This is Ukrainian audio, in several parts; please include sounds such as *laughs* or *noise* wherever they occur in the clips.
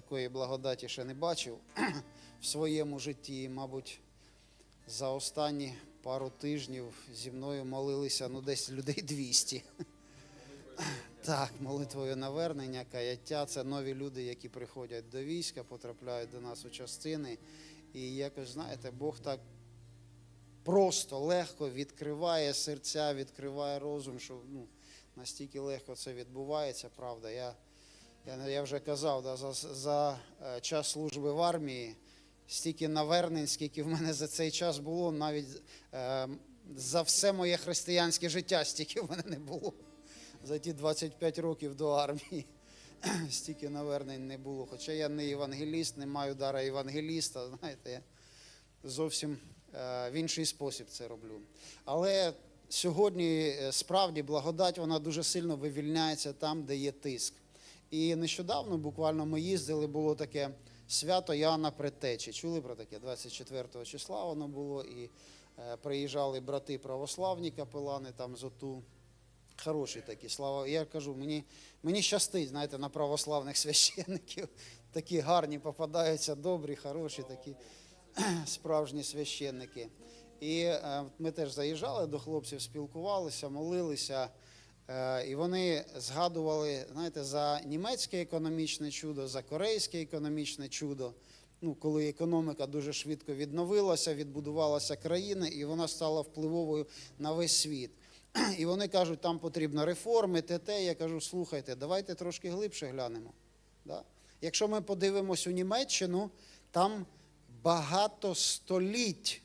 такої благодаті ще не бачив в своєму житті. Мабуть, за останні пару тижнів зі мною молилися ну, десь людей 200. Так, молитвою навернення, каяття це нові люди, які приходять до війська, потрапляють до нас у частини. І якось, знаєте, Бог так просто, легко відкриває серця, відкриває розум, що ну, настільки легко це відбувається, правда. Я, я, вже казав, да, за, за е, час служби в армії, стільки навернень, скільки в мене за цей час було, навіть е, за все моє християнське життя, стільки в мене не було. За ті 25 років до армії. *clears throat* Стільки навернень не було. Хоча я не євангеліст, не маю дара євангеліста, знаєте, я зовсім е, в інший спосіб це роблю. Але сьогодні е, справді благодать вона дуже сильно вивільняється там, де є тиск. І нещодавно буквально ми їздили, було таке свято Яна Предтечі. Чули про таке? 24 числа воно було, і е, приїжджали брати православні капелани там з ОТУ. Хороші такі, слава. Я кажу, мені, мені щастить, знаєте, на православних *laughs* священників. Такі гарні попадаються, добрі, хороші такі *clears throat* справжні священники. І е, ми теж заїжджали до хлопців, спілкувалися, молилися. Е, і вони згадували, знаєте, за німецьке економічне чудо, за корейське економічне чудо. Ну, коли економіка дуже швидко відновилася, відбудувалася країна, і вона стала впливовою на весь світ. І вони кажуть, там потрібно реформи, те, те. Я кажу, слухайте, давайте трошки глибше глянемо. Да? Якщо ми подивимось у Німеччину, там багато століть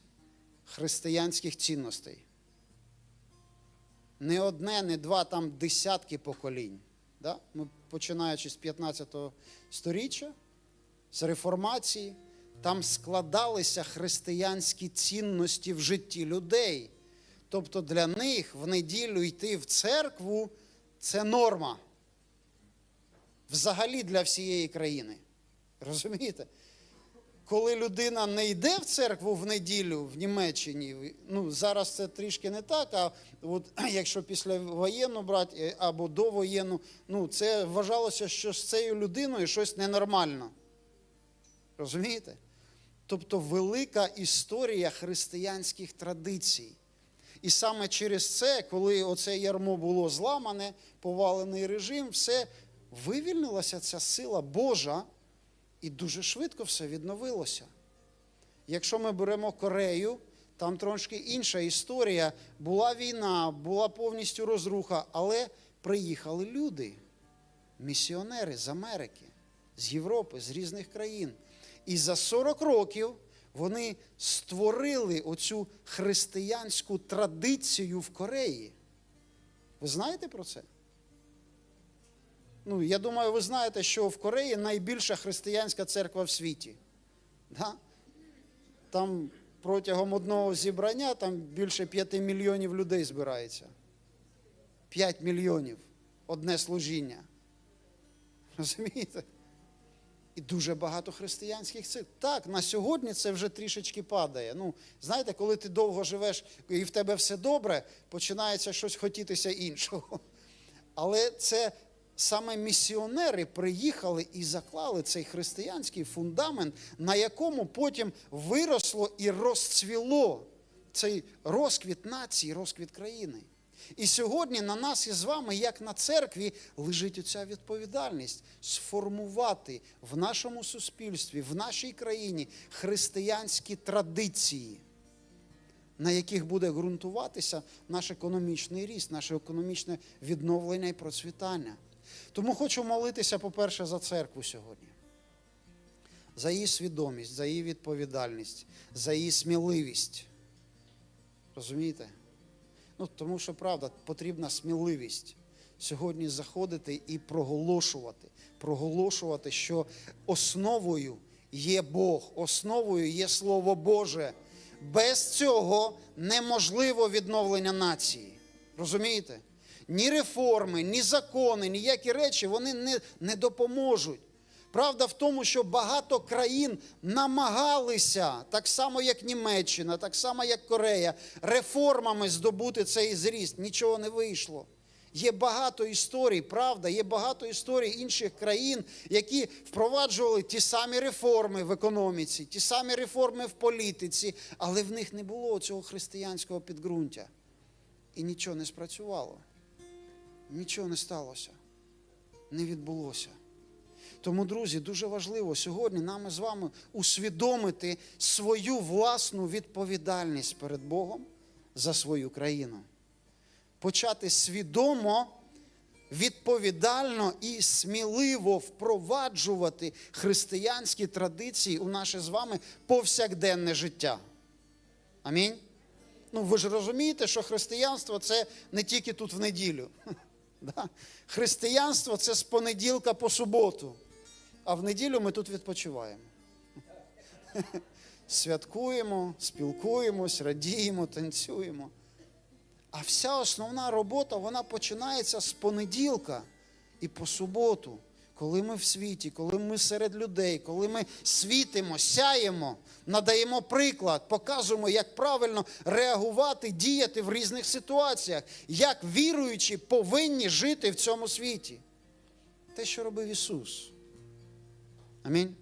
християнських цінностей. Не одне, не два, там десятки поколінь. Да? Ми, починаючи з 15 сторіччя, з реформації, там складалися християнські цінності в житті людей. Тобто для них в неділю йти в церкву це норма. Взагалі для всієї країни. Розумієте? Коли людина не йде в церкву в неділю в Німеччині, ну зараз це трішки не так, а от *clears throat* якщо після воєнну брати або довоєнну, ну це вважалося, що з цією людиною щось ненормально. Розумієте? Тобто велика історія християнських традицій. І саме через це, коли оце ярмо було зламане, повалений режим, все вивільнилася ця сила Божа, і дуже швидко все відновилося. Якщо ми беремо Корею, там трошки інша історія. Була війна, була повністю розруха, але приїхали люди, місіонери з Америки, з Європи, з різних країн. І за 40 років вони створили оцю християнську традицію в Кореї. Ви знаєте про це? Ну, я думаю, ви знаєте, що в Кореї найбільша християнська церква в світі. Да? Там протягом одного зібрання там більше 5 мільйонів людей збирається. 5 мільйонів одне служіння. Розумієте? І дуже багато християнських церкв. Так, на сьогодні це вже трішечки падає. Ну, знаєте, коли ти довго живеш і в тебе все добре, починається щось хотітися іншого. Але це саме місіонери приїхали і заклали цей християнський фундамент, на якому потім виросло і розцвіло цей розквіт нації, розквіт країни. І сьогодні на нас із вами, як на церкві, лежить оця відповідальність сформувати в нашому суспільстві, в нашій країні християнські традиції, на яких буде ґрунтуватися наш економічний ріст, наше економічне відновлення і процвітання. Тому хочу молитися, по-перше, за церкву сьогодні, за її свідомість, за її відповідальність, за її сміливість. Розумієте? Ну, тому що правда, потрібна сміливість сьогодні заходити і проголошувати, проголошувати, що основою є Бог, основою є Слово Боже. Без цього неможливо відновлення нації. Розумієте? Ні реформи, ні закони, ніякі речі вони не, не допоможуть. Правда в тому, що багато країн намагалися, так само як Німеччина, так само як Корея, реформами здобути цей зріст. Нічого не вийшло. Є багато історій, правда, є багато історій інших країн, які впроваджували ті самі реформи в економіці, ті самі реформи в політиці, але в них не було цього християнського підґрунтя. І нічого не спрацювало. Нічого не сталося, не відбулося. Тому, друзі, дуже важливо сьогодні нам з вами усвідомити свою власну відповідальність перед Богом за свою країну. Почати свідомо, відповідально і сміливо впроваджувати християнські традиції у наше з вами повсякденне життя. Амінь. Ну, ви ж розумієте, що християнство це не тільки тут в неділю. Да? Християнство це з понеділка по суботу, а в неділю ми тут відпочиваємо. *laughs* Святкуємо, спілкуємось, радіємо, танцюємо. А вся основна робота вона починається з понеділка і по суботу, коли ми в світі, коли ми серед людей, коли ми світимо, сяємо, надаємо приклад, показуємо, як правильно реагувати, діяти в різних ситуаціях, як віруючі повинні жити в цьому світі. Те, що робив Ісус. Амінь.